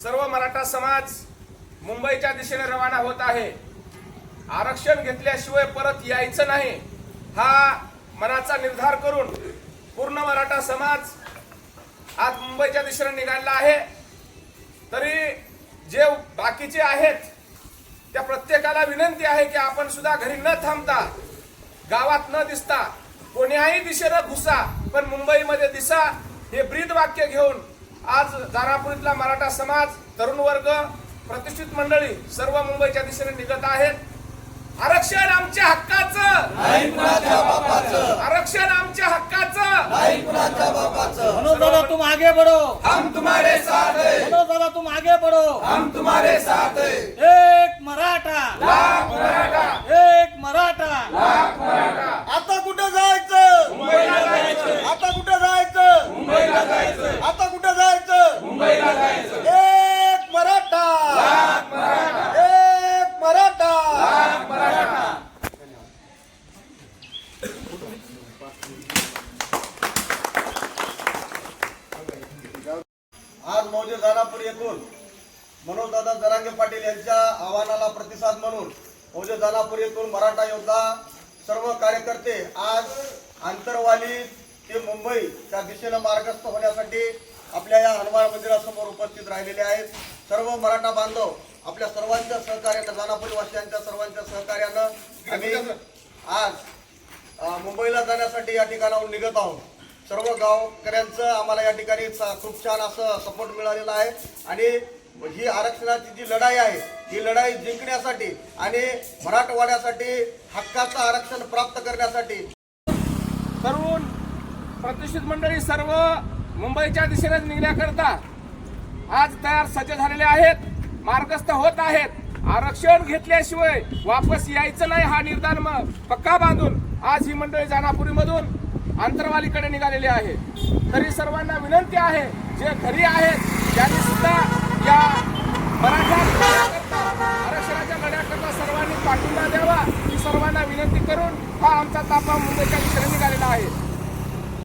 सर्व मराठा समाज मुंबईच्या दिशेने रवाना होत आहे. आरक्षण घेतल्याशिवाय परत यायचं नाही हा मनाचा निर्धार करून पूर्ण मराठा समाज आज मुंबईच्या दिशेने निघाला आहे. तरी जे बाकीचे आहेत त्या प्रत्येकाला विनंती आहे की आपण सुद्धा घरी न थांबता गावात न दिसता कोण्याही दिशेनं घुसा पण मुंबईमध्ये दिसा हे ब्रीद वाक्य घेऊन आज दानापुरीतला मराठा समाज तरुण वर्ग प्रतिष्ठित मंडळी सर्व मुंबईच्या दिशेने निघत आहेत. आरक्षण आमच्या हक्काचं. आरक्षण आमच्या हक्काचं. दादा तुम आगे बढ़ो हम तुम्हारे साथ हैं. दादा तुम आगे बढ़ो हम तुम्हारे साथ हैं. एक मराठा. लाख मराठा एक मराठा लाख मराठा आता कुठं जायचं मुंबईला जायचं आता कुठं जायचं मुंबईला जायचं आता कुठं जायचं मुंबईला जायचं एक मराठा लाख मराठा एक मराठा लाख मराठा आज मौजे दानापूर येथून मनोजदादा जरांगे पाटील यांच्या आव्हानाला प्रतिसाद म्हणून मौजे दानापूर येथून मराठा योद्धा सर्व कार्यकर्ते आज आंतरवाली ते मुंबईच्या दिशेनं मार्गस्थ होण्यासाठी आपल्या या हनुमान मंदिरासमोर उपस्थित राहिलेले आहेत. सर्व मराठा बांधव आपल्या सर्वांच्या सहकार्यानं दानापुरी वासियांच्या सर्वांच्या सहकार्यानं आम्ही आज मुंबईला जाण्यासाठी या ठिकाणाहून निघत आहोत. सर्व गावकऱ्यांचं आम्हाला या ठिकाणी स- खूप छान असं सपोर्ट मिळालेला आहे. आणि ही आरक्षणाची जी लढाई आहे ही लढाई जिंकण्यासाठी आणि मराठवाड्यासाठी हक्काचं आरक्षण प्राप्त करण्यासाठी. तरुण प्रतिष्ठित मंडळी सर्व मुंबईच्या दिशेने निघण्याकरता आज तयार सज्ज झालेले आहेत मार्गस्थ होत आहेत. आरक्षण घेतल्याशिवाय वापस यायचं नाही हा निर्धार मग. पक्का बांधून. आज ही मंडळी जानापुरीमधून आंतरवालीकडे निघालेली आहे. तरी सर्वांना विनंती आहे जे घरी आहेत त्यांनी सुद्धा या मराठा आरक्षणाच्या लढ्याकरता सर्वांनी पाठिंबा द्यावा ही सर्वांना विनंती करून हा आमचा तापा मुंबईच्या दिशेने निघालेला आहे.